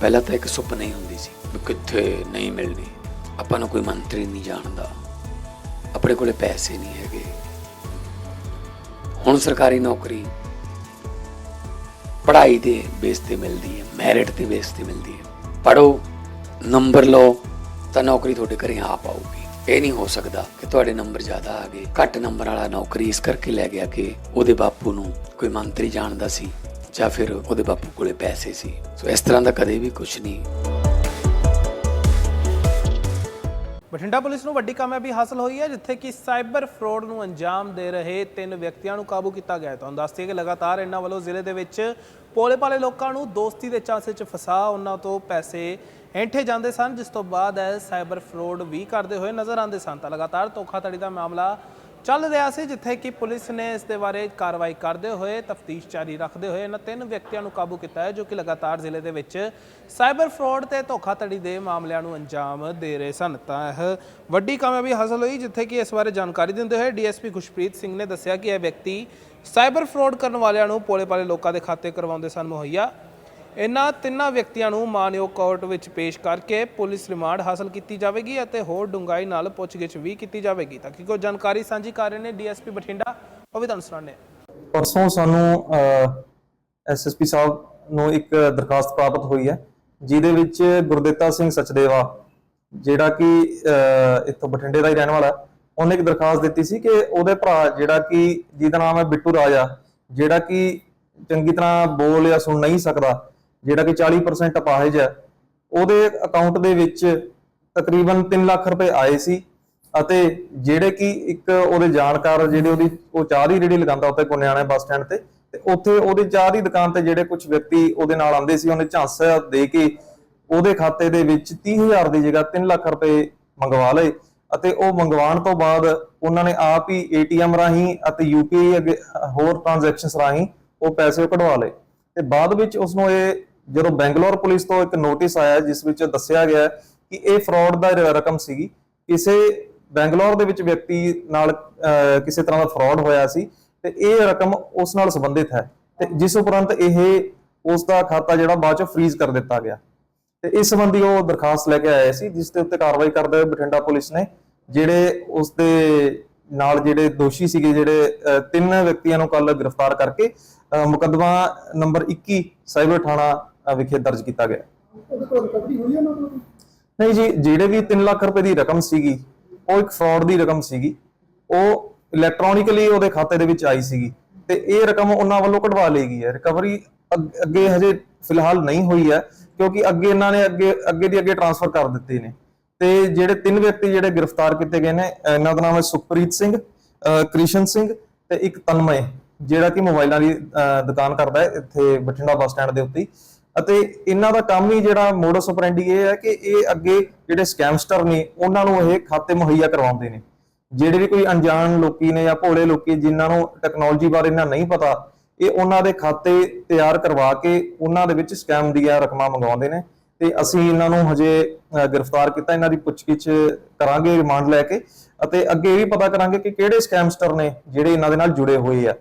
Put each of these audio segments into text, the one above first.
ਪਹਿਲਾਂ ਤਾਂ ਇੱਕ ਸੁਪਨਾ ਹੀ ਹੁੰਦੀ ਸੀ ਵੀ ਕਿੱਥੇ ਨਹੀਂ ਮਿਲਣੀ। ਆਪਾਂ ਨੂੰ ਕੋਈ ਮੰਤਰੀ ਨਹੀਂ ਜਾਣਦਾ। ਆਪਣੇ ਕੋਲੇ ਪੈਸੇ ਨਹੀਂ ਹੈਗੇ। ਹੁਣ ਸਰਕਾਰੀ ਨੌਕਰੀ ਪੜ੍ਹਾਈ ਦੇ ਬੇਸ ਤੇ ਮਿਲਦੀ ਹੈ ਮੈਰਿਟ ਤੇ ਬੇਸ ਤੇ ਮਿਲਦੀ ਹੈ। ਪੜੋ ਨੰਬਰ ਲਓ, ਤਾਂ ਨੌਕਰੀ ਤੁਹਾਡੇ ਘਰੇ ਆ ਪਾਊਗੀ। ਇਹ ਨਹੀਂ ਹੋ ਸਕਦਾ ਕਿ ਤੁਹਾਡੇ ਨੰਬਰ ਜ਼ਿਆਦਾ ਆ ਗਏ। ਘੱਟ ਨੰਬਰ ਵਾਲਾ ਨੌਕਰੀ ਇਸ ਕਰਕੇ ਲੈ ਗਿਆ ਕਿ ਉਹਦੇ ਬਾਪੂ ਨੂੰ ਕੋਈ ਮੰਤਰੀ ਜਾਣਦਾ ਸੀ। ਜਾਂ ਫਿਰ ਉਹਦੇ ਬਾਪੂ ਕੋਲੇ ਪੈਸੇ ਸੀ। ਸੋ ਇਸ ਤਰ੍ਹਾਂ ਦਾ ਕਦੇ ਵੀ ਕੁਝ ਨਹੀਂ। ਬਠਿੰਡਾ ਪੁਲਿਸ ਨੂੰ ਵੱਡੀ ਕਾਮਯਾਬੀ ਹਾਸਲ ਹੋਈ ਹੈ, ਜਿੱਥੇ ਕਿ ਸਾਈਬਰ ਫਰਾਡ ਨੂੰ ਅੰਜਾਮ ਦੇ ਰਹੇ ਤਿੰਨ ਵਿਅਕਤੀਆਂ ਨੂੰ ਕਾਬੂ ਕੀਤਾ ਗਿਆ ਹੈ। ਤੁਹਾਨੂੰ ਦੱਸ ਦਈਏ ਕਿ ਲਗਾਤਾਰ ਇਹਨਾਂ ਵੱਲੋਂ ਜ਼ਿਲ੍ਹੇ ਦੇ ਵਿੱਚ ਪੋਲੇ-ਪਾਲੇ ਲੋਕਾਂ ਨੂੰ ਦੋਸਤੀ ਦੇ ਚਾਂਸੇ 'ਚ ਫਸਾ ਉਹਨਾਂ ਤੋਂ ਪੈਸੇ ਐਂਠੇ ਜਾਂਦੇ ਸਨ, ਜਿਸ ਤੋਂ ਬਾਅਦ ਇਹ ਸਾਈਬਰ ਫਰਾਡ ਵੀ ਕਰਦੇ ਹੋਏ ਨਜ਼ਰ ਆਉਂਦੇ ਸਨ। ਤਾਂ ਲਗਾਤਾਰ ਧੋਖਾਧੜੀ ਦਾ ਮਾਮਲਾ ਚੱਲ ਰਿਹਾ ਸੀ, ਜਿੱਥੇ ਕਿ ਪੁਲਿਸ ਨੇ ਇਸ ਦੇ ਬਾਰੇ ਕਾਰਵਾਈ ਕਰਦੇ ਹੋਏ ਤਫਤੀਸ਼ ਜਾਰੀ ਰੱਖਦੇ ਹੋਏ ਇਹਨਾਂ ਤਿੰਨ ਵਿਅਕਤੀਆਂ ਨੂੰ ਕਾਬੂ ਕੀਤਾ ਹੈ, ਜੋ ਕਿ ਲਗਾਤਾਰ ਜ਼ਿਲ੍ਹੇ ਦੇ ਵਿੱਚ ਸਾਈਬਰ ਫਰਾਡ ਤੇ ਧੋਖਾਧੜੀ ਦੇ ਮਾਮਲਿਆਂ ਨੂੰ ਅੰਜਾਮ ਦੇ ਰਹੇ ਸਨ। ਤਾਂ ਇਹ ਵੱਡੀ ਕਾਮਯਾਬੀ ਹਾਸਲ ਹੋਈ, ਜਿੱਥੇ ਕਿ ਇਸ ਬਾਰੇ ਜਾਣਕਾਰੀ ਦਿੰਦੇ ਹੋਏ ਡੀਐਸਪੀ ਖੁਸ਼ਪ੍ਰੀਤ ਸਿੰਘ ਨੇ ਦੱਸਿਆ ਕਿ ਇਹ ਵਿਅਕਤੀ ਸਾਈਬਰ ਫਰਾਡ ਕਰਨ ਵਾਲਿਆਂ ਨੂੰ ਪੋਲੇ-ਪਾਲੇ ਲੋਕਾਂ ਦੇ ਖਾਤੇ ਕਰਵਾਉਂਦੇ ਸਨ। ਮੁਹੱਈਆ ਇਹਨਾਂ ਤਿੰਨਾਂ ਵਿਅਕਤੀਆਂ ਨੂੰ ਮਾਨਯੋਗ ਕੋਰਟ ਵਿੱਚ ਪੇਸ਼ ਕਰਕੇ ਪੁਲਿਸ ਰਿਮਾਂਡ ਹਾਸਲ ਕੀਤੀ ਜਾਵੇਗੀ ਅਤੇ ਹੋਰ ਡੂੰਘਾਈ ਨਾਲ ਪੁੱਛਗਿੱਛ ਵੀ ਕੀਤੀ ਜਾਵੇਗੀ। ਤਾਂ ਕਿ ਕੋਈ ਜਾਣਕਾਰੀ ਸਾਂਝੀ ਕਰ ਰਹੇ ਨੇ ਡੀਐਸਪੀ ਬਠਿੰਡਾ ਉਹ ਵੀ ਤੁਹਾਨੂੰ ਸੁਣਾਉਂਦੇ ਪਰਸੋਂ ਸਾਨੂੰ ਐਸਐਸਪੀ ਸਾਹਿਬ ਨੂੰ ਇੱਕ ਦਰਖਾਸਤ ਪ੍ਰਾਪਤ ਹੋਈ ਹੈ ਜਿਹਦੇ ਵਿੱਚ ਗੁਰਦਿੱਤਾ ਸਿੰਘ ਸਚਦੇਵਾ ਜਿਹੜਾ ਕਿ ਅਹ, ਇੱਥੋਂ ਬਠਿੰਡੇ ਦਾ ਹੀ ਰਹਿਣ ਵਾਲਾ ਉਹਨੇ ਇੱਕ ਦਰਖਾਸਤ ਦਿੱਤੀ ਸੀ ਕਿ ਉਹਦੇ ਭਰਾ ਜਿਹੜਾ ਕਿ ਜਿਹਦਾ ਨਾਮ ਹੈ ਬਿੱਟੂ ਰਾਜਾ ਜਿਹੜਾ ਕਿ ਚੰਗੀ ਤਰ੍ਹਾਂ ਬੋਲ ਜਾਂ ਸੁਣ ਨਹੀਂ ਸਕਦਾ ਜਿਹੜਾ ਕਿ 40% ਅਪਾਹਜ ਹੈ, ਉਹਦੇ ਅਕਾਊਂਟ ਦੇ ਵਿੱਚ ਤਕਰੀਬਨ 3 ਲੱਖ ਰੁਪਏ ਆਏ ਸੀ ਅਤੇ ਜਿਹੜੇ ਕਿ ਇੱਕ ਉਹਦੇ ਜਾਣਕਾਰ ਜਿਹੜੇ ਉਹਦੀ, ਉਹ ਚਾਹ ਦੀ ਰੇੜੀ ਲਗਾਉਂਦਾ ਉੱਤੇ ਕੁਨਿਆਣੇ ਬੱਸ ਸਟੈਂਡ ਤੇ ਤੇ ਉੱਥੇ ਉਹਦੇ ਚਾਹ ਦੀ ਦੁਕਾਨ ਤੇ ਜਿਹੜੇ ਕੁਝ ਵਿਅਕਤੀ ਉਹਦੇ ਨਾਲ ਆਉਂਦੇ ਸੀ, ਉਹਨੇ ਝਾਂਸਾ ਦੇ ਕੇ ਉਹਦੇ ਖਾਤੇ ਦੇ ਵਿੱਚ 30000 ਦੀ ਜਗ੍ਹਾ 3 ਲੱਖ ਰੁਪਏ ਮੰਗਵਾ ਲਏ ਅਤੇ ਉਹ ਮੰਗਵਾਉਣ ਤੋਂ ਬਾਅਦ ਉਹਨਾਂ ਨੇ ਆਪ ਹੀ ਏਟੀਐਮ ਰਾਹੀਂ ਅਤੇ ਯੂਪੀਆਈ ਅੱਗੇ ਹੋਰ ਟ੍ਰਾਂਜੈਕਸ਼ਨਸ ਰਾਹੀਂ ਉਹ ਪੈਸੇ ਕਢਵਾ ਲਏ। ਤੇ ਬਾਅਦ ਵਿੱਚ ਉਸ ਨੂੰ ਇਹ ਜਦੋਂ ਬੈਂਗਲੌਰ ਪੁਲਿਸ ਤੋਂ ਇੱਕ ਨੋਟਿਸ ਆਇਆ ਜਿਸ ਵਿੱਚ ਦੱਸਿਆ ਗਿਆ ਕਿ ਇਹ ਫਰਾਡ ਦਾ ਰ- ਰਕਮ ਸੀਗੀ। ਕਿਸੇ ਬੈਂਗਲੌਰ ਦੇ ਵਿੱਚ ਵਿਅਕਤੀ ਨਾਲ ਕਿਸੇ ਤਰ੍ਹਾਂ ਦਾ ਫਰਾਡ ਹੋਇਆ ਸੀ ਤੇ ਇਹ ਰਕਮ ਉਸ ਨਾਲ ਸੰਬੰਧਿਤ ਹੈ ਤੇ ਜਿਸ ਉਪਰੰਤ ਇਹ ਉਸ ਦਾ ਖਾਤਾ ਜਿਹੜਾ ਬਾਅਦ ਚ ਫ੍ਰੀਜ਼ ਕਰ ਦਿੱਤਾ ਗਿਆ। ਤੇ ਇਸ ਸੰਬੰਧੀ ਉਹ ਦਰਖਾਸਤ ਲੈ ਕੇ ਆਇਆ ਸੀ ਜਿਸ ਦੇ ਉੱਤੇ ਕਾਰਵਾਈ ਕਰਦੇ ਹੋਏ ਬਠਿੰਡਾ ਪੁਲਿਸ ਨੇ ਜਿਹੜੇ ਉਸ ਦੇ ਨਾਲ ਜਿਹੜੇ ਦੋਸ਼ੀ ਸੀਗੇ ਜਿਹੜੇ ਤਿੰਨ ਵਿਅਕਤੀਆਂ ਨੂੰ ਕੱਲ ਗ੍ਰਿਫਤਾਰ ਕਰਕੇ ਅਹ, ਮੁਕੱਦਮਾ ਨੰਬਰ 21 ਸਾਈਬਰ ਥਾਣਾ ਵਿਖੇ ਦਰਜ ਕੀਤਾ ਗਿਆ। ਨਹੀਂ ਜੀ ਜਿਹੜੇ ਵੀ 3 ਲੱਖ ਰੁਪਏ ਦੀ ਰਕਮ ਸੀਗੀ ਉਹ ਇੱਕ ਫਰਾਡ ਦੀ ਰਕਮ ਸੀਗੀ। ਉਹ ਇਲੈਕਟ੍ਰੋਨਿਕਲੀ ਉਹਦੇ ਖਾਤੇ ਦੇ ਵਿੱਚ ਆਈ ਸੀਗੀ ਤੇ ਇਹ ਰਕਮ ਉਹਨਾਂ ਵੱਲੋਂ ਕਢਵਾ ਲਈ ਗਈ ਹੈ। ਰਿਕਵਰੀ ਅੱਗੇ ਹਜੇ ਫਿਲਹਾਲ ਨਹੀਂ ਹੋਈ ਹੈ ਕਿਉਂਕਿ ਅੱਗੇ ਇਹਨਾਂ ਨੇ ਅੱਗੇ ਅੱਗੇ ਦੀ ਅੱਗੇ ਟ੍ਰਾਂਸਫਰ ਕਰ ਦਿੱਤੇ ਨੇ। ਤੇ ਜਿਹੜੇ ਤਿੰਨ ਵਿਅਕਤੀ ਜਿਹੜੇ ਗ੍ਰਿਫਤਾਰ ਕੀਤੇ ਗਏ ਨੇ ਇਹਨਾਂ ਦਾ ਨਾਮ ਹੈ ਸੁਖਪ੍ਰੀਤ ਸਿੰਘ ਅਹ ਕ੍ਰਿਸ਼ਨ ਸਿੰਘ ਤੇ ਇੱਕ ਤਨਮय ਜਿਹੜਾ ਕਿ ਮੋਬਾਈਲਾਂ ਦੀ ਅਹ ਦੁਕਾਨ ਕਰਦਾ ਹੈ ਇੱਥੇ ਬਠਿੰਡਾ ਬੱਸ ਸਟੈਂਡ ਦੇ ਉੱਤੇ ਹੀ। ਅਤੇ ਇਹਨਾਂ ਦਾ ਕੰਮ ਹੀ ਜਿਹੜਾ ਮੋਡਸ ਆਪਰੈਂਡੀ ਇਹ ਹੈ ਕਿ ਇਹ ਅੱਗੇ ਜਿਹੜੇ ਸਕੈਮਸਟਰ ਨੇ, ਉਹਨਾਂ ਨੂੰ ਇਹ ਖਾਤੇ ਮੁਹੱਈਆ ਕਰਵਾਉਂਦੇ ਨੇ। ਜਿਹੜੇ ਵੀ ਕੋਈ ਅਣਜਾਣ ਲੋਕੀ ਨੇ ਜਾਂ ਭੋਲੇ ਲੋਕੀ ਜਿਨ੍ਹਾਂ ਨੂੰ ਟੈਕਨੋਲੋਜੀ ਬਾਰੇ ਇਹਨਾਂ ਨਹੀਂ ਪਤਾ, ਇਹ ਉਹਨਾਂ ਦੇ ਖਾਤੇ ਤਿਆਰ ਕਰਵਾ ਕੇ ਉਹਨਾਂ ਦੇ ਵਿੱਚ ਸਕੈਮ ਦੀਆਂ ਰਕਮਾਂ ਮੰਗਵਾਉਂਦੇ ਨੇ। ਤੇ ਅਸੀਂ ਇਹਨਾਂ ਨੂੰ ਹਜੇ ਗ੍ਰਿਫਤਾਰ ਕੀਤਾ, ਇਹਨਾਂ ਦੀ ਪੁੱਛਗਿੱਛ ਕਰਾਂਗੇ, ਰਿਮਾਂਡ ਲੈ ਕੇ। ਅਤੇ ਅੱਗੇ ਇਹ ਵੀ ਪਤਾ ਕਰਾਂਗੇ ਕਿ ਕਿਹੜੇ ਸਕੈਮਸਟਰ ਨੇ ਜਿਹੜੇ ਇਹਨਾਂ ਦੇ ਨਾਲ ਜੁੜੇ ਹੋਏ ਆ।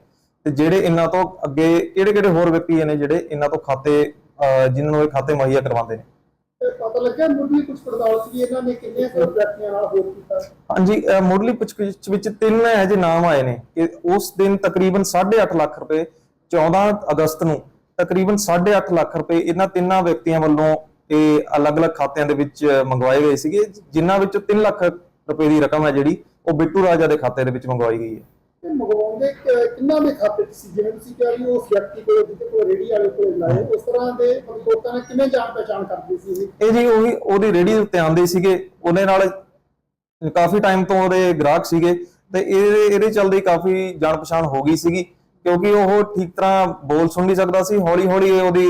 ਤੇ ਜਿਹੜੇ ਇਹਨਾਂ ਤੋਂ ਅੱਗੇ ਕਿਹੜੇ ਕਿਹੜੇ ਹੋਰ ਵਿਅਕਤੀ ਨੇ ਜਿਹੜੇ ਇਹਨਾਂ ਤੋਂ ਖਾਤੇ ਜਿਨ੍ਹਾਂ ਨੂੰ ਇਹ ਖਾਤੇ ਮੁਹੱਈਆ ਕਰਵਾਉਂਦੇ ਨੇ। ਤੇ ਪਤਾ ਲੱਗਿਆ ਮੁੱਢਲੀ ਕੁਝ ਪੜਤਾਲ ਸੀ ਇਹਨਾਂ ਨੇ ਕਿੰਨੇ ਕੁ ਵਿਅਕਤੀਆਂ ਨਾਲ ਹੋਰ ਕੀਤਾ? ਹਾਂਜੀ ਅਹ ਮੁੱਢਲੀ ਪੁੱਛਗਿੱਛ ਵਿੱਚ ਤਿੰਨ ਜਿਹੇ ਨਾਮ ਆਏ ਨੇ ਕਿ ਉਸ ਦਿਨ ਤਕਰੀਬਨ 8.5 ਲੱਖ ਰੁਪਏ 14 ਅਗਸਤ ਨੂੰ ਤਕਰੀਬਨ 8.5 ਲੱਖ ਰੁਪਏ ਇਹਨਾਂ ਤਿੰਨਾਂ ਵਿਅਕਤੀਆਂ ਵੱਲੋਂ ਇਹ ਅਲੱਗ-ਅਲੱਗ ਖਾਤਿਆਂ ਦੇ ਵਿੱਚ ਮੰਗਵਾਏ ਗਏ ਸੀਗੇ ਜਿਨ੍ਹਾਂ ਵਿੱਚੋਂ 3 ਲੱਖ ਰੁਪਏ ਦੀ ਰਕਮ ਹੈ ਜਿਹੜੀ ਉਹ ਬਿੱਟੂ ਰਾਜਾ ਦੇ ਖਾਤੇ ਦੇ ਵਿੱਚ ਮੰਗਵਾਈ ਗਈ ਹੈ। ਤੇ ਮੰਗਵਾਉਂਦੇ ਕਿੰਨਾਂ ਦੇ ਖਾਤੇ 'ਚ ਸੀ? ਜਿਵੇਂ ਤੁਸੀਂ ਕਿਹਾ ਵੀ ਉਸ ਵਿਅਕਤੀ ਕੋਲ ਜਿਹਦੇ ਕੋਲ ਰੇੜੀ ਵਾਲੇ ਕੋਲ ਲਾਏ ਉਸ ਤਰ੍ਹਾਂ ਦੇ ਲੋਕਾਂ ਨੇ ਕਿਵੇਂ ਜਾਣ ਪਛਾਣ ਕਰਦੇ ਸੀ ਇਹ? ਇਹ ਜੀ ਉਹੀ ਉਹਦੀ ਰੇੜੀ ਉੱਤੇ ਆਂਦੇ ਸੀਗੇ। ਉਹਦੇ ਨਾਲ ਕਾਫੀ ਟਾਈਮ ਤੋਂ ਉਹਦੇ ਗ੍ਰਾਹਕ ਸੀਗੇ। ਤੇ ਇਹ ਇਹਦੇ ਚਲਦੇ ਕਾਫੀ ਜਾਣ ਪਛਾਣ ਹੋ ਗਈ ਸੀਗੀ। ਕਿਉਂਕਿ ਉਹ ਠੀਕ ਤਰ੍ਹਾਂ ਬੋਲ ਸੁਣ ਨਹੀਂ ਸਕਦਾ ਸੀ। ਹੌਲੀ ਹੌਲੀ ਉਹਦੀ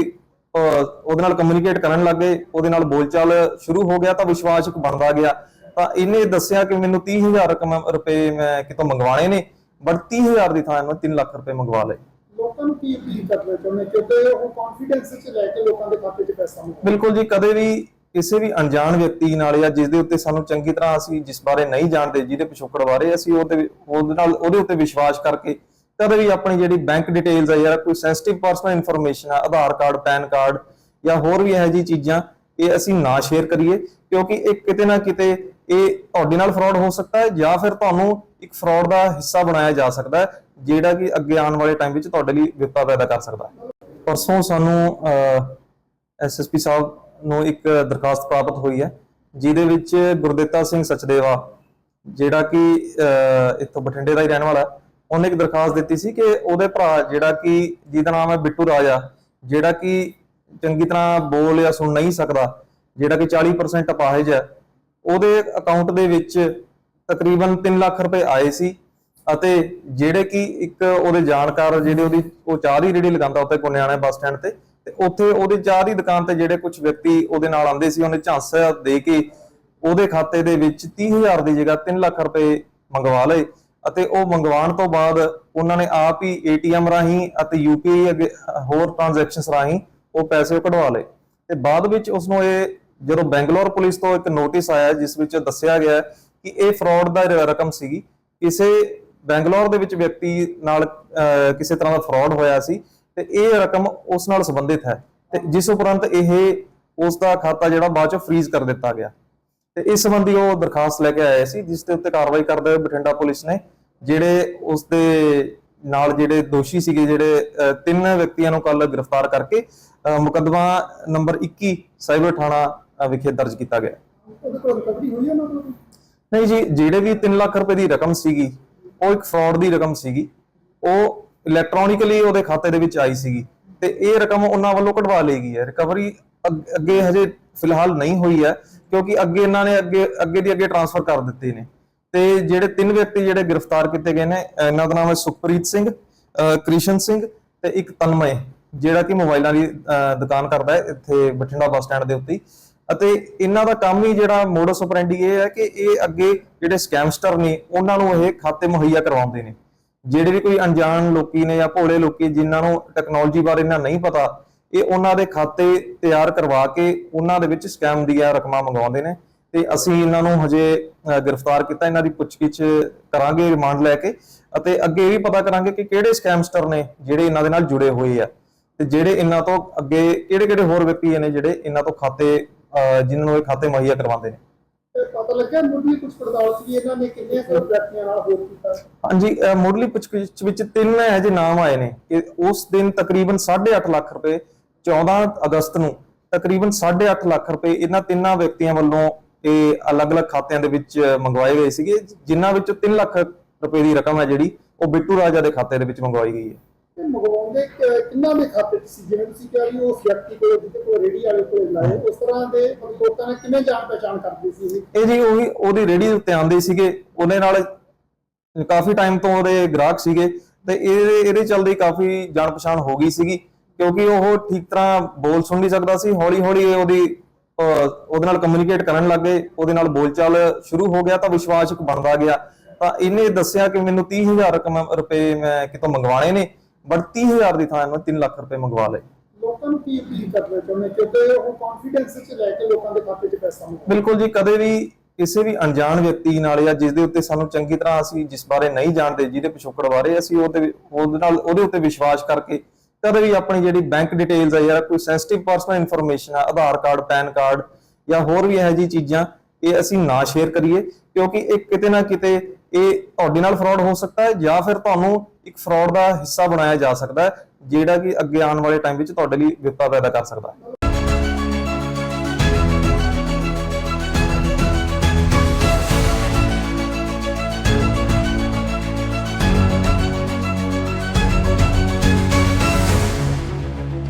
ਉਹਦੇ ਨਾਲ ਕਮਿਊਨੀਕੇਟ ਕਰਨ ਲੱਗ ਗਏ। ਉਹਦੇ ਨਾਲ ਬੋਲਚਾਲ ਸ਼ੁਰੂ ਹੋ ਗਿਆ ਤਾਂ ਵਿਸ਼ਵਾਸ ਇੱਕ ਬਣਦਾ ਗਿਆ। ਤਾਂ ਇਹਨੇ ਦੱਸਿਆ ਕਿ ਮੈਨੂੰ 30000 ਰਕਮ ਰੁਪਏ ਮੈਂ ਕਿਤੋਂ ਮੰਗਵਾਣੇ ਨੇ। ਬਟ 30000 ਦੀ ਥਾਂ ਮੈਂ 3 ਲੱਖ ਰੁਪਏ ਮੰਗਵਾ ਲਏ। ਲੋਕਾਂ ਨੂੰ ਕੀ ਅਪੀਲ ਕਰਨਾ ਚਾਹੁੰਦੇ ਕਿਉਂਕਿ ਉਹ ਕੌਨਫੀਡੈਂਸ 'ਚ ਲੈ ਕੇ ਲੋਕਾਂ ਦੇ ਖਾਤੇ 'ਚ ਪੈਸਾ ਮੰਗਵਾਉਂਦੇ ਬਿਲਕੁਲ ਜੀ ਕਦੇ ਵੀ ਕਿਸੇ ਵੀ ਅਣਜਾਣ ਵਿਅਕਤੀ ਨਾਲ ਜਾਂ ਜਿਸ ਦੇ ਉੱਤੇ ਸਾਨੂੰ ਚੰਗੀ ਤਰ੍ਹਾਂ ਅਸੀਂ ਜਿਸ ਬਾਰੇ ਨਹੀਂ ਜਾਣਦੇ ਜਿਹਦੇ ਪਿਛੋਕੜ ਬਾਰੇ ਅਸੀਂ ਉਹਦੇ ਉਹਦੇ ਨਾਲ ਉਹਦੇ ਉੱਤੇ ਵਿਸ਼ਵਾਸ ਕਰਕੇ ਕਦੇ ਵੀ ਆਪਣੀ ਜਿਹੜੀ ਬੈਂਕ ਡਿਟੇਲਸ ਆ ਜਾਂ ਕੋਈ ਸੈਂਸਿਟਿਵ ਪਰਸਨਲ ਇਨਫੋਰਮੇਸ਼ਨ ਆ ਆਧਾਰ ਕਾਰਡ ਪੈਨ ਕਾਰਡ ਜਾਂ ਹੋਰ ਵੀ ਇਹੋ ਜਿਹੀ ਚੀਜ਼ਾਂ ਇਹ ਅਸੀਂ ਨਾ ਸ਼ੇਅਰ ਕਰੀਏ ਕਿਉਂਕਿ ਇਹ ਕਿਤੇ ਨਾ ਕਿਤੇ ਇਹ ਤੁਹਾਡੇ ਨਾਲ ਫਰਾਡ ਹੋ ਸਕਦਾ ਹੈ ਜਾਂ ਫਿਰ ਤੁਹਾਨੂੰ ਇੱਕ ਫਰਾਡ ਦਾ ਹਿੱਸਾ ਬਣਾਇਆ ਜਾ ਸਕਦਾ ਹੈ ਜਿਹੜਾ ਕਿ ਅੱਗੇ ਆਉਣ ਵਾਲੇ ਟਾਈਮ ਵਿੱਚ ਤੁਹਾਡੇ ਲਈ ਵਿਪਤਾ ਪੈਦਾ ਕਰ ਸਕਦਾ ਹੈ। ਪਰਸੋਂ ਸਾਨੂੰ ਐਸਐਸਪੀ ਸਾਹਿਬ ਨੂੰ ਇੱਕ ਦਰਖਾਸਤ ਪ੍ਰਾਪਤ ਹੋਈ ਹੈ ਜਿਹਦੇ ਵਿੱਚ ਗੁਰਦਿੱਤਾ ਸਿੰਘ ਸਚਦੇਵਾ ਜਿਹੜਾ ਕਿ ਅਹ, ਇੱਥੋਂ ਬਠਿੰਡੇ ਦਾ ਹੀ ਰਹਿਣ ਵਾਲਾ ਉਹਨੇ ਇੱਕ ਦਰਖਾਸਤ ਦਿੱਤੀ ਸੀ ਕਿ ਉਹਦੇ ਭਰਾ ਜਿਹੜਾ ਕਿ ਜਿਹਦਾ ਨਾਮ ਹੈ ਬਿੱਟੂ ਰਾਜਾ ਜਿਹੜਾ ਕਿ ਚੰਗੀ ਤਰ੍ਹਾਂ ਬੋਲ ਜਾਂ ਸੁਣ ਨਹੀਂ ਸਕਦਾ, ਜਿਹੜਾ ਕਿ 40% ਅਪਾਹਜ ਹੈ, ਉਹਦੇ ਅਕਾਊਂਟ ਦੇ ਵਿੱਚ ਤਕਰੀਬਨ 3 ਲੱਖ ਰੁਪਏ ਆਏ ਸੀ ਅਤੇ ਜਿਹੜੇ ਕਿ ਇੱਕ ਉਹਦੇ ਜਾਣਕਾਰ ਜਿਹੜੇ ਉਹਦੀ, ਉਹ ਚਾਹ ਦੀ ਰੇੜੀ ਲਗਾਉਂਦਾ ਉੱਤੇ ਪੁਨਿਆਣਾ ਬੱਸ ਸਟੈਂਡ ਤੇ ਤੇ ਉੱਥੇ ਉਹਦੇ ਚਾਹ ਦੀ ਦੁਕਾਨ ਤੇ ਜਿਹੜੇ ਕੁਝ ਵਿਅਕਤੀ ਉਹਦੇ ਨਾਲ ਆਉਂਦੇ ਸੀ, ਉਹਨੇ ਝਾਂਸਾ ਦੇ ਕੇ ਉਹਦੇ ਖਾਤੇ ਦੇ ਵਿੱਚ 30000 ਦੀ ਜਗ੍ਹਾ 3 ਲੱਖ ਰੁਪਏ ਮੰਗਵਾ ਲਏ ਅਤੇ ਉਹ ਮੰਗਵਾਉਣ ਤੋਂ ਬਾਅਦ ਉਹਨਾਂ ਨੇ ਆਪ ਹੀ ਏਟੀਐਮ ਰਾਹੀਂ ਅਤੇ ਯੂਪੀਆਈ ਹੋਰ ਟ੍ਰਾਂਜੈਕਸ਼ਨਸ ਰਾਹੀਂ ਉਹ ਪੈਸੇ ਕਢਵਾ ਲਏ। ਤੇ ਬਾਅਦ ਵਿੱਚ ਉਸ ਨੂੰ ਇਹ ਜਦੋਂ ਬੈਂਗਲੌਰ ਪੁਲਿਸ ਤੋਂ ਇੱਕ ਨੋਟਿਸ ਆਇਆ, ਜਿਸ ਵਿੱਚ ਦੱਸਿਆ ਗਿਆ ਕਿ ਇਹ ਫਰਾਡ ਦਾ ਰਕਮ ਸੀਗੀ। ਕਿਸੇ ਬੈਂਗਲੌਰ ਦੇ ਵਿੱਚ ਵਿਅਕਤੀ ਨਾਲ ਕਿਸੇ ਤਰ੍ਹਾਂ ਦਾ ਫਰਾਡ ਹੋਇਆ ਸੀ ਤੇ ਇਹ ਰਕਮ ਉਸ ਨਾਲ ਸੰਬੰਧਿਤ ਹੈ। ਤੇ ਜਿਸ ਉਪਰੰਤ ਇਹ ਉਸ ਦਾ ਖਾਤਾ ਜਿਹੜਾ ਬਾਅਦ ਚ ਫ੍ਰੀਜ਼ ਕਰ ਦਿੱਤਾ ਗਿਆ। ਤੇ ਇਸ ਸੰਬੰਧੀ ਉਹ ਦਰਖਾਸਤ ਲੈ ਕੇ ਆਏ ਸੀ, ਜਿਸ ਦੇ ਉੱਤੇ ਕਾਰਵਾਈ ਕਰਦੇ ਹੋਏ ਬਠਿੰਡਾ ਪੁਲਿਸ ਨੇ, ਜਿਹੜੇ ਉਸ ਦੇ ਨਾਲ ਜਿਹੜੇ ਦੋਸ਼ੀ ਸੀਗੇ, ਜਿਹੜੇ ਤਿੰਨ ਵਿਅਕਤੀਆਂ ਨੂੰ ਕੱਲ ਗ੍ਰਿਫਤਾਰ ਕਰਕੇ ਮੁਕੱਦਮਾ ਨੰਬਰ 21 ਸਾਈਬਰ ਥਾਣਾ ਵਿਖੇ ਦਰਜ ਕੀਤਾ ਗਿਆ। ਨਹੀਂ ਜੀ, ਜਿਹੜੇ ਵੀ 3 ਲੱਖ ਰੁਪਏ ਦੀ ਰਕਮ ਸੀਗੀ, ਉਹ ਇੱਕ ਫਰਾਡ ਦੀ ਰਕਮ ਸੀਗੀ। ਉਹ ਇਲੈਕਟ੍ਰੋਨਿਕਲੀ ਉਹਦੇ ਖਾਤੇ ਦੇ ਵਿੱਚ ਆਈ ਸੀਗੀ। ਤੇ ਇਹ ਰਕਮ ਉਹਨਾਂ ਵੱਲੋਂ ਕਢਵਾ ਲਈ ਗਈ ਹੈ। ਰਿਕਵਰੀ ਅੱਗੇ ਹਜੇ ਫਿਲਹਾਲ ਨਹੀਂ ਹੋਈ ਹੈ, ਕਿਉਂਕਿ ਅੱਗੇ ਇਹਨਾਂ ਨੇ ਅੱਗੇ ਅੱਗੇ ਦੀ ਅੱਗੇ ਟ੍ਰਾਂਸਫਰ ਕਰ ਦਿੱਤੇ ਨੇ। ਤੇ ਜਿਹੜੇ ਤਿੰਨ ਵਿਅਕਤੀ ਜਿਹੜੇ ਗ੍ਰਿਫਤਾਰ ਕੀਤੇ ਗਏ ਨੇ ਇਹਨਾਂ ਦਾ ਨਾਮ ਹੈ ਸੁਖਪ੍ਰੀਤ ਸਿੰਘ ਕ੍ਰਿਸ਼ਨ ਸਿੰਘ ਤੇ ਇੱਕ ਤਨਮय ਜਿਹੜਾ ਕਿ ਮੋਬਾਈਲਾਂ ਦੀ ਦੁਕਾਨ ਕਰਦਾ ਹੈ ਇੱਥੇ ਬਠਿੰਡਾ ਬੱਸ ਸਟੈਂਡ ਦੇ ਉੱਤੇ ਅਤੇ ਇਹਨਾਂ ਦਾ ਕੰਮ ਹੀ ਜਿਹੜਾ ਮੋਡਸ ਆਪਰੈਂਡੀ ਇਹ ਹੈ ਕਿ ਇਹ ਅੱਗੇ ਜਿਹੜੇ ਸਕੈਮਸਟਰ ਨੇ, ਉਹਨਾਂ ਨੂੰ ਇਹ ਖਾਤੇ ਮੁਹੱਈਆ ਕਰਵਾਉਂਦੇ ਨੇ। ਜਿਹੜੇ ਵੀ ਕੋਈ ਅਣਜਾਣ ਲੋਕੀ ਨੇ ਜਾਂ ਭੋਲੇ ਲੋਕੀ ਜਿਨ੍ਹਾਂ ਨੂੰ ਟੈਕਨੋਲੋਜੀ ਬਾਰੇ ਇਹਨਾਂ ਨਹੀਂ ਪਤਾ, ਇਹ ਉਹਨਾਂ ਦੇ ਖਾਤੇ ਤਿਆਰ ਕਰਵਾ ਕੇ ਉਹਨਾਂ ਦੇ ਵਿੱਚ ਸਕੈਮ ਦੀਆਂ ਰਕਮਾਂ ਮੰਗਵਾਉਂਦੇ ਨੇ। ਤੇ ਅਸੀਂ ਇਹਨਾਂ ਨੂੰ ਹਜੇ ਗ੍ਰਿਫਤਾਰ ਕੀਤਾ ਇਹਨਾਂ ਦੀ ਪੁੱਛਗਿੱਛ ਕਰਾਂਗੇ ਰਿਮਾਂਡ ਲੈ ਕੇ ਅਤੇ ਅੱਗੇ ਇਹ ਵੀ ਪਤਾ ਕਰਾਂਗੇ ਕਿ ਕਿਹੜੇ ਸਕੈਮਸਟਰ ਨੇ ਜਿਹੜੇ ਇਹਨਾਂ ਦੇ ਨਾਲ ਜੁੜੇ ਹੋਏ ਆ ਤੇ ਜਿਹੜੇ ਇਹਨਾਂ ਤੋਂ ਅੱਗੇ ਕਿਹੜੇ ਕਿਹੜੇ ਹੋਰ ਵਿਅਕਤੀ ਨੇ ਜਿਹੜੇ ਇਹਨਾਂ ਤੋਂ ਖਾਤੇ ਜਿਨ੍ਹਾਂ ਨੂੰ ਇਹ ਖਾਤੇ ਮੁਹੱਈਆ ਕਰਵਾਉਂਦੇ ਨੇ। ਪਤਾ ਲੱਗਿਆ ਮੁੱਢਲੀ ਕੁਝ ਪੜਤਾਲ ਸੀ ਇਹਨਾਂ ਨੇ ਕਿੰਨੇ ਕੁ ਵਿਅਕਤੀਆਂ ਨਾਲ ਹੋਰ ਕੀਤਾ? ਹਾਂਜੀ ਮੁੱਢਲੀ ਪੁੱਛਗਿੱਛ ਵਿੱਚ ਤਿੰਨ ਜਿਹੇ ਨਾਮ ਆਏ ਨੇ ਕਿ ਉਸ ਦਿਨ ਤਕਰੀਬਨ 8.5 ਲੱਖ ਰੁਪਏ 14 ਅਗਸਤ ਨੂੰ ਤਕਰੀਬਨ 8.5 ਲੱਖ ਰੁਪਏ ਇਹਨਾਂ ਤਿੰਨਾਂ ਵਿਅਕਤੀਆਂ ਵੱਲੋਂ ਇਹ ਅਲੱਗ-ਅਲੱਗ ਖਾਤਿਆਂ ਦੇ ਵਿੱਚ ਮੰਗਵਾਏ ਗਏ ਸੀਗੇ ਜਿਨ੍ਹਾਂ ਵਿੱਚੋਂ 3 ਲੱਖ ਰੁਪਏ ਦੀ ਰਕਮ ਹੈ ਜਿਹੜੀ ਉਹ ਬਿੱਟੂ ਰਾਜਾ ਦੇ ਖਾਤੇ ਦੇ ਵਿੱਚ ਮੰਗਵਾਈ ਗਈ ਹੈ। ਤੇ ਮੰਗਵਾਉਂਦੇ ਕਿੰਨਾਂ ਦੇ ਖਾਤੇ ਸੀ ਜਿਵੇਂ ਤੁਸੀਂ ਕਿਹਾ ਵੀ ਉਸ ਵਿਅਕਤੀ ਕੋਲ ਜਿਹਦੇ ਕੋਲ ਰੇੜੀ ਵਾਲੇ ਕੋਲ ਲਾਏ ਉਸ ਤਰ੍ਹਾਂ ਦੇ ਲੋਕਾਂ ਨੇ ਕਿਵੇਂ ਜਾਣ ਪਛਾਣ ਕਰਦੇ ਸੀ ਇਹ? ਇਹ ਜੀ ਉਹੀ ਉਹਦੀ ਰੇੜੀ ਉੱਤੇ ਆਂਦੇ ਸੀਗੇ ਉਹਦੇ ਨਾਲ ਕਾਫੀ ਟਾਈਮ ਤੋਂ ਉਹਦੇ ਗ੍ਰਾਹਕ ਸੀਗੇ ਤੇ ਇਹਦੇ ਇਹਦੇ ਚਲਦੇ ਕਾਫੀ ਜਾਣ ਪਛਾਣ ਹੋ ਗਈ ਸੀਗੀ ਕਿਉਂਕਿ ਉਹ ਠੀਕ ਤਰ੍ਹਾਂ ਬੋਲ ਸੁਣ ਨਹੀਂ ਸਕਦਾ ਸੀ ਹੌਲੀ ਹੌਲੀ ਉਹਦੀ ਉਹਦੇ ਨਾਲ ਕਮਿਊਨੀਕੇਟ ਕਰਨ ਲੱਗ ਗਏ ਉਹਦੇ ਨਾਲ ਬੋਲਚਾਲ ਸ਼ੁਰੂ ਹੋ ਗਿਆ ਤਾਂ ਵਿਸ਼ਵਾਸ ਇੱਕ ਬਣਦਾ ਗਿਆ। ਤਾਂ ਇਹਨੇ ਦੱਸਿਆ ਕਿ ਮੈਨੂੰ 30000 ਰਕਮ ਰੁਪਏ ਮੈਂ ਕਿਤੋਂ ਮੰਗਵਾਣੇ ਨੇ ਬਟ 30000 ਦੀ ਥਾਂ ਮੈਂ 3 ਲੱਖ ਰੁਪਏ ਮੰਗਵਾ ਲਏ। ਲੋਕਾਂ ਨੂੰ ਕੀ ਅਪੀਲ ਕਰਨਾ ਚਾਹੁੰਦੇ? ਕਿਉਂਕਿ ਉਹ ਕੌਨਫੀਡੈਂਸ 'ਚ ਲੈ ਕੇ ਲੋਕਾਂ ਦੇ ਖਾਤੇ 'ਚ ਪੈਸਾ ਮੰਗਵਾਉਂਦੇ ਬਿਲਕੁਲ ਜੀ ਕਦੇ ਵੀ ਕਿਸੇ ਵੀ ਅਣਜਾਣ ਵਿਅਕਤੀ ਨਾਲ ਜਾਂ ਜਿਸ ਦੇ ਉੱਤੇ ਸਾਨੂੰ ਚੰਗੀ ਤਰ੍ਹਾਂ ਅਸੀਂ ਜਿਸ ਬਾਰੇ ਨਹੀਂ ਜਾਣਦੇ ਜਿਹਦੇ ਪਿਛੋਕੜ ਬਾਰੇ ਅਸੀਂ ਉਹਦੇ ਉਹਦੇ ਨਾਲ ਉਹਦੇ ਉੱਤੇ ਵਿਸ਼ਵਾਸ ਕਰਕੇ ਕਦੇ ਵੀ ਆਪਣੀ ਜਿਹੜੀ ਬੈਂਕ ਡਿਟੇਲਸ ਆ ਜਾਂ ਕੋਈ ਸੈਂਸਿਟਿਵ ਪਰਸਨਲ ਇਨਫੋਰਮੇਸ਼ਨ ਆ, ਆਧਾਰ ਕਾਰਡ, ਪੈਨ ਕਾਰਡ ਜਾਂ ਹੋਰ ਵੀ ਇਹੋ ਜਿਹੀ ਚੀਜ਼ਾਂ, ਇਹ ਅਸੀਂ ਨਾ ਸ਼ੇਅਰ ਕਰੀਏ, ਕਿਉਂਕਿ ਇਹ ਕਿਤੇ ਨਾ ਕਿਤੇ ਇਹ ਤੁਹਾਡੇ ਨਾਲ ਫਰਾਡ ਹੋ ਸਕਦਾ ਹੈ ਜਾਂ ਫਿਰ ਤੁਹਾਨੂੰ ਇੱਕ ਫਰਾਡ ਦਾ ਹਿੱਸਾ ਬਣਾਇਆ ਜਾ ਸਕਦਾ ਹੈ, ਜਿਹੜਾ ਕਿ ਅੱਗੇ ਆਉਣ ਵਾਲੇ ਟਾਈਮ ਵਿੱਚ ਤੁਹਾਡੇ ਲਈ ਵਿਪਤਾ ਪੈਦਾ ਕਰ ਸਕਦਾ ਹੈ।